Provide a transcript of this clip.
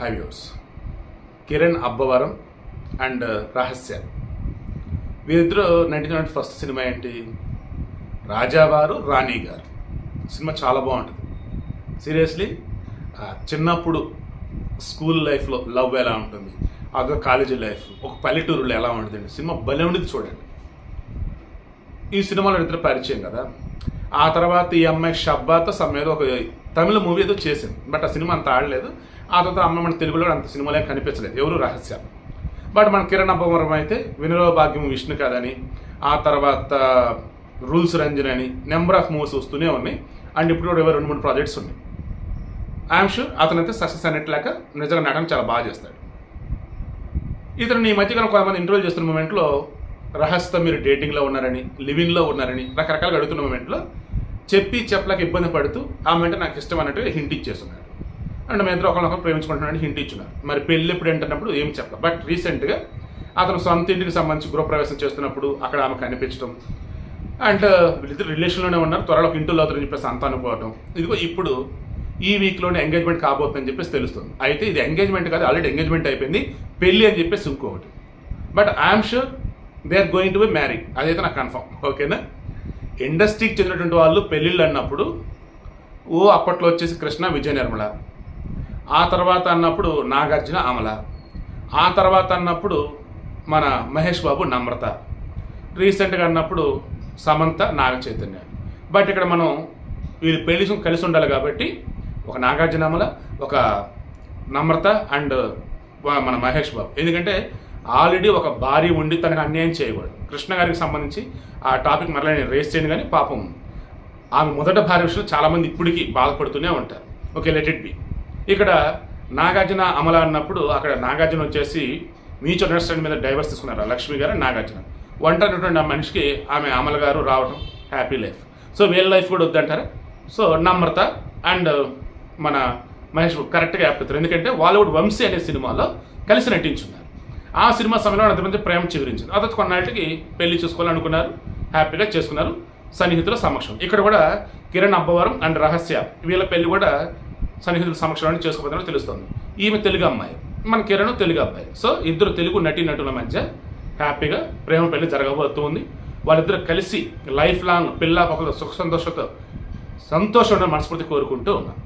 హైవ్యూర్స్ Kiran Abbavaram and రహస్య. వీరిద్దరూ నటించిన ఫస్ట్ సినిమా ఏంటి? రాజావారు రాణి గారు. సినిమా చాలా బాగుంటుంది. సీరియస్లీ చిన్నప్పుడు స్కూల్ లైఫ్లో లవ్ ఎలా ఉంటుంది? అదో కాలేజీ లైఫ్ ఒక పల్లెటూరులో ఎలా ఉంటుందండి సినిమా భలే ఉండేది చూడండి. ఈ సినిమాలో ఇద్దరు పరిచయం కదా. ఆ తర్వాత ఈ అమ్మాయి షబ్బాతో సమ్ ఒక తమిళ మూవీ ఏదో చేసింది బట్ ఆ సినిమా అంత ఆడలేదు. ఆ తర్వాత అమ్మ మన తెలుగులో అంత సినిమాలే ఏం కనిపించలేదు ఎవరు రహస్యం. బట్ మన కిరణ్ అబ్బవరం అయితే వినురవ భాగ్యం విష్ణు కథని ఆ తర్వాత రూల్స్ రంజన్ అని నెంబర్ ఆఫ్ మూవీస్ వస్తూనే ఉన్నాయి. అండ్ ఇప్పుడు కూడా రెండు మూడు ప్రాజెక్ట్స్ ఉన్నాయి. ఐఎమ్ షూర్ అతనైతే సక్సెస్ అనేట్లాక నిజంగా నటన చాలా బాగా చేస్తాడు. ఇతను ఈ మధ్యకాలం కొంతమంది ఇంటర్వ్యూ చేస్తున్న మూమెంట్లో రహస్యం మీరు డేటింగ్లో ఉన్నారని లివింగ్లో ఉన్నారని రకరకాలుగా అడుగుతున్న మూమెంట్లో చెప్పి చెప్పలేక ఇబ్బంది పడుతూ ఆమె అంటే నాకు ఇష్టం అన్నట్టుగా హింట్ ఇచ్చేస్తున్నాడు అండ్ మేము ఇద్దరు ఒకరినొకరు ప్రేమించుకుంటున్నాడు హింట్ ఇచ్చున్నారు. మరి పెళ్ళి ఎప్పుడు ఏంటన్నప్పుడు ఏం చెప్పలేదు బట్ రీసెంట్గా అతను సొంత ఇంటికి సంబంధించి గృహప్రవేశం చేస్తున్నప్పుడు అక్కడ ఆమె కనిపించడం అండ్ వీళ్ళిద్దరు రిలేషన్లోనే ఉన్నారు. త్వరలో ఒక ఇంటిలో అవుతారని చెప్పేసి అంత అనుకోవడం. ఇదిగో ఇప్పుడు ఈ వీక్లోనే ఎంగేజ్మెంట్ కాబోతుందని చెప్పేసి తెలుస్తుంది. అయితే ఇది ఎంగేజ్మెంట్ కాదు ఆల్రెడీ ఎంగేజ్మెంట్ అయిపోయింది. పెళ్ళి అని చెప్పేసి ఇంకొకటి. But I'm sure they are going to be marry అదైతే నాకు కన్ఫర్మ్. ఓకేనా? ఇండస్ట్రీకి చెందినటువంటి వాళ్ళు పెళ్ళిళ్ళు అన్నప్పుడు ఓ అప్పట్లో వచ్చేసి కృష్ణ విజయ నిర్మల ఆ తర్వాత అన్నప్పుడు నాగార్జున అమల. ఆ తర్వాత అన్నప్పుడు మన మహేష్ బాబు నమ్రత. రీసెంట్గా అన్నప్పుడు సమంత నాగ చైతన్య. బట్ ఇక్కడ మనం వీళ్ళు పెళ్ళి కలిసి ఉండాలి కాబట్టి ఒక నాగార్జున అమల ఒక నమ్రత అండ్ మన మహేష్ బాబు. ఎందుకంటే ఆల్రెడీ ఒక భార్య ఉండి తనకు అన్యాయం చేయకూడదు. కృష్ణ గారికి సంబంధించి ఆ టాపిక్ మరలా నేను రేస్ చేయను కానీ పాపం ఆమె మొదట భార్య విషయంలో చాలామంది ఇప్పటికీ బాధపడుతూనే ఉంటారు. ఓకే లెట్ ఇట్ బి ఇక్కడ నాగార్జున అమల అన్నప్పుడు అక్కడ నాగార్జున వచ్చేసి మ్యూచువల్ అండర్స్టాండింగ్ మీద డైవర్స్ తీసుకున్నారు. లక్ష్మి గారు నాగార్జున. ఒంటరినటువంటి ఆ మనిషికి ఆమె అమల గారు రావడం హ్యాపీ లైఫ్ సో వీళ్ళ లైఫ్ కూడా వద్దంటారా? సో నమ్రత అండ్ uh, మన మహేష్ కరెక్ట్గా చెప్తారు ఎందుకంటే బాలీవుడ్ వంశీ అనే సినిమాలో కలిసి నటించున్నారు. ఆ సినిమా సమయంలో అంతమంది ప్రేమ చిగురించింది ఆ తర్వాత కొన్నాళ్ళకి పెళ్ళి చేసుకోవాలనుకున్నారు. హ్యాపీగా చేసుకున్నారు. సన్నిహితుల సమక్షం. ఇక్కడ కూడా కిరణ్ అబ్బవరం అండ్ రహస్య వీళ్ళ పెళ్ళి కూడా సన్నిహితుల సమక్షంలో చేసుకోబోతుందని తెలుస్తుంది. ఈమె తెలుగు అమ్మాయి. మన కిరణ్ తెలుగు అబ్బాయి. సో ఇద్దరు తెలుగు నటీ నటుల మధ్య హ్యాపీగా ప్రేమ పెళ్ళి జరగబోతుంది. వాళ్ళిద్దరు కలిసి లైఫ్ లాంగ్ పిల్ల పక్కల సుఖ సంతోషంతో సంతోషం మనస్ఫూర్తి కోరుకుంటూ ఉన్నాను